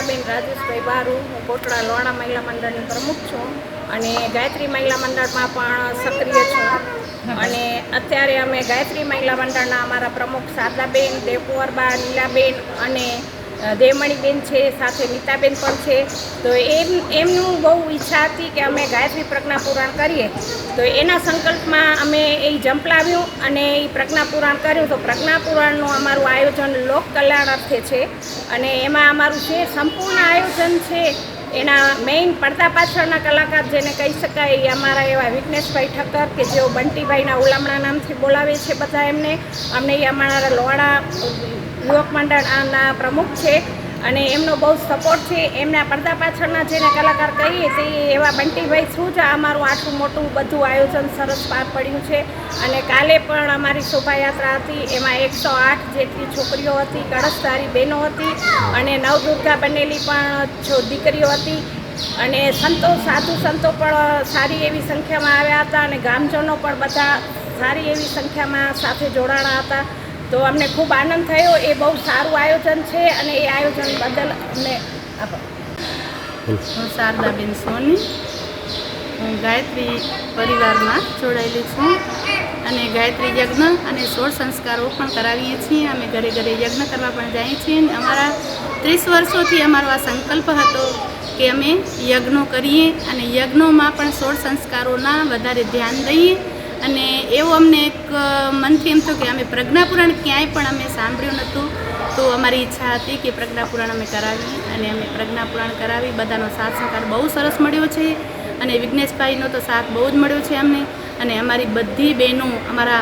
નીનાબેન રાજેશભાઈ બારુ. હું કોટડા લોણા મહિલા મંડળની પ્રમુખ છું અને ગાયત્રી મહિલા મંડળમાં પણ સક્રિય છું. અને અત્યારે અમે ગાયત્રી મહિલા મંડળના અમારા પ્રમુખ શારદાબેન, દેવકુંવરબા નીલાબેન અને દેવમણીબેન છે, સાથે નીતાબેન પણ છે. તો એમ, એમનું બહુ ઈચ્છા હતી કે અમે ગાયત્રી પ્રજ્ઞા પુરાણ કરીએ. તો એના સંકલ્પમાં અમે એ જંપલાવ્યું અને એ પ્રજ્ઞા પુરાણ કર્યું. તો પ્રજ્ઞા પુરાણનું અમારું આયોજન લોક કલ્યાણ અર્થે છે. અને એમાં અમારું જે સંપૂર્ણ આયોજન છે એના મેઇન પડદા પાછળના કલાકાર જેને કહી શકાય એ અમારા એવા વિઘ્નેશભાઈ ઠક્કર કે જેઓ બંટીભાઈના ઉલામણા નામથી બોલાવે છે બધા એમને. અમને એ અમારા લોહાણા યુવક મંડળના પ્રમુખ છે. અને એમનો બહુ સપોર્ટ છે. એમના પડદા પાછળના જેને કલાકાર કહીએ તે એવા બંટીભાઈ થ્રુ જ. આ અમારું આટલું મોટું બધું આયોજન સરસ પાર પડ્યું છે. અને કાલે પણ અમારી શોભાયાત્રા હતી. એમાં એકસો આઠ જેટલી છોકરીઓ હતી, કળશધારી બહેનો હતી અને નવદુર્ગા બનેલી પણ જો દીકરીઓ હતી. અને સંતો, સાધુ સંતો પણ સારી એવી સંખ્યામાં આવ્યા હતા અને ગામજનો પણ બધા સારી એવી સંખ્યામાં સાથે જોડાણા હતા. તો અમને ખૂબ આનંદ થયો. એ બહુ સારું આયોજન છે અને એ આયોજન બદલ અમને હું શારદાબેન સોની. હું ગાયત્રી પરિવારમાં જોડાયેલી છું અને ગાયત્રી યજ્ઞ અને સોળ સંસ્કારો પણ કરાવીએ છીએ. અમે ઘરે ઘરે યજ્ઞ કરવા પણ જઈએ છીએ અને અમારા ત્રીસ વર્ષોથી અમારો આ સંકલ્પ હતો કે અમે યજ્ઞો કરીએ અને યજ્ઞોમાં પણ સોળ સંસ્કારોના વધારે ધ્યાન દઈએ. અને એવું અમને એક મનથી એમ થયું કે અમે પ્રજ્ઞાપુરાણ ક્યાંય પણ અમે સાંભળ્યું નહોતું. તો અમારી ઈચ્છા હતી કે પ્રજ્ઞાપુરાણ અમે કરાવી અને અમે પ્રજ્ઞાપુરાણ કરાવી. બધાનો સાથ સહકાર બહુ સરસ મળ્યો છે અને વિઘ્નેશભાઈનો તો સાથ બહુ જ મળ્યો છે અમને. અને અમારી બધી બહેનો અમારા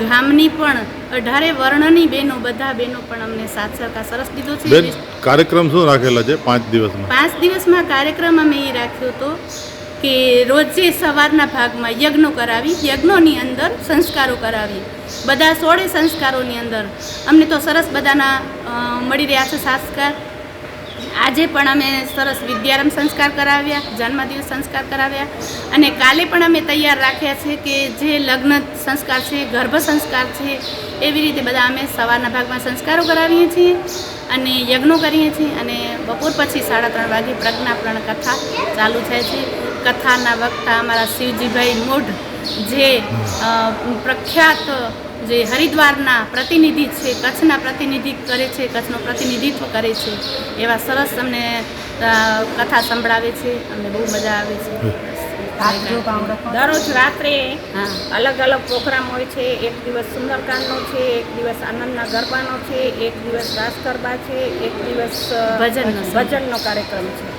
ગામની પણ અઢારે વર્ણની બહેનો બધા બહેનો પણ અમને સાથ સહકાર સરસ દીધો છે. કાર્યક્રમ શું રાખેલા છે પાંચ દિવસમાં? પાંચ દિવસમાં કાર્યક્રમ અમે એ રાખ્યો હતો. કે રોજે સવારના ભાગમાં યજ્ઞો કરાવી, યજ્ઞોની અંદર સંસ્કારો કરાવી. બધા સોળે સંસ્કારોની અંદર. અમને તો સરસ બધાના મળી રહ્યા છે સંસ્કાર. આજે પણ અમે સરસ વિદ્યારંભ સંસ્કાર કરાવ્યા, જન્મદિવસ સંસ્કાર કરાવ્યા અને કાલે પણ અમે તૈયાર રાખ્યા છે કે જે લગ્ન સંસ્કાર છે, ગર્ભ સંસ્કાર છે, એવી રીતે બધા અમે સવારના ભાગમાં સંસ્કારો કરાવીએ છીએ અને યજ્ઞો કરીએ છીએ અને બપોર પછી સાડા ત્રણ વાગે પ્રજ્ઞાપૂર્ણ કથા ચાલુ થાય છે. કથાના વક્તા અમારા શિવજીભાઈ મોઢ જે પ્રખ્યાત જે હરિદ્વારના પ્રતિનિધિ છે કચ્છના પ્રતિનિધિ કરે છે કચ્છનું પ્રતિનિધિત્વ કરે છે એવા સરસ અમને કથા સંભળાવે છે અમને બહુ મજા આવે છે. દરરોજ રાત્રે હા. અલગ અલગ પ્રોગ્રામ હોય છે એક દિવસ સુંદરકાંડનો છે એક દિવસ આનંદના ગરબાનો છે એક દિવસ રાસ ગરબા છે એક દિવસ ભજનનો કાર્યક્રમ છે.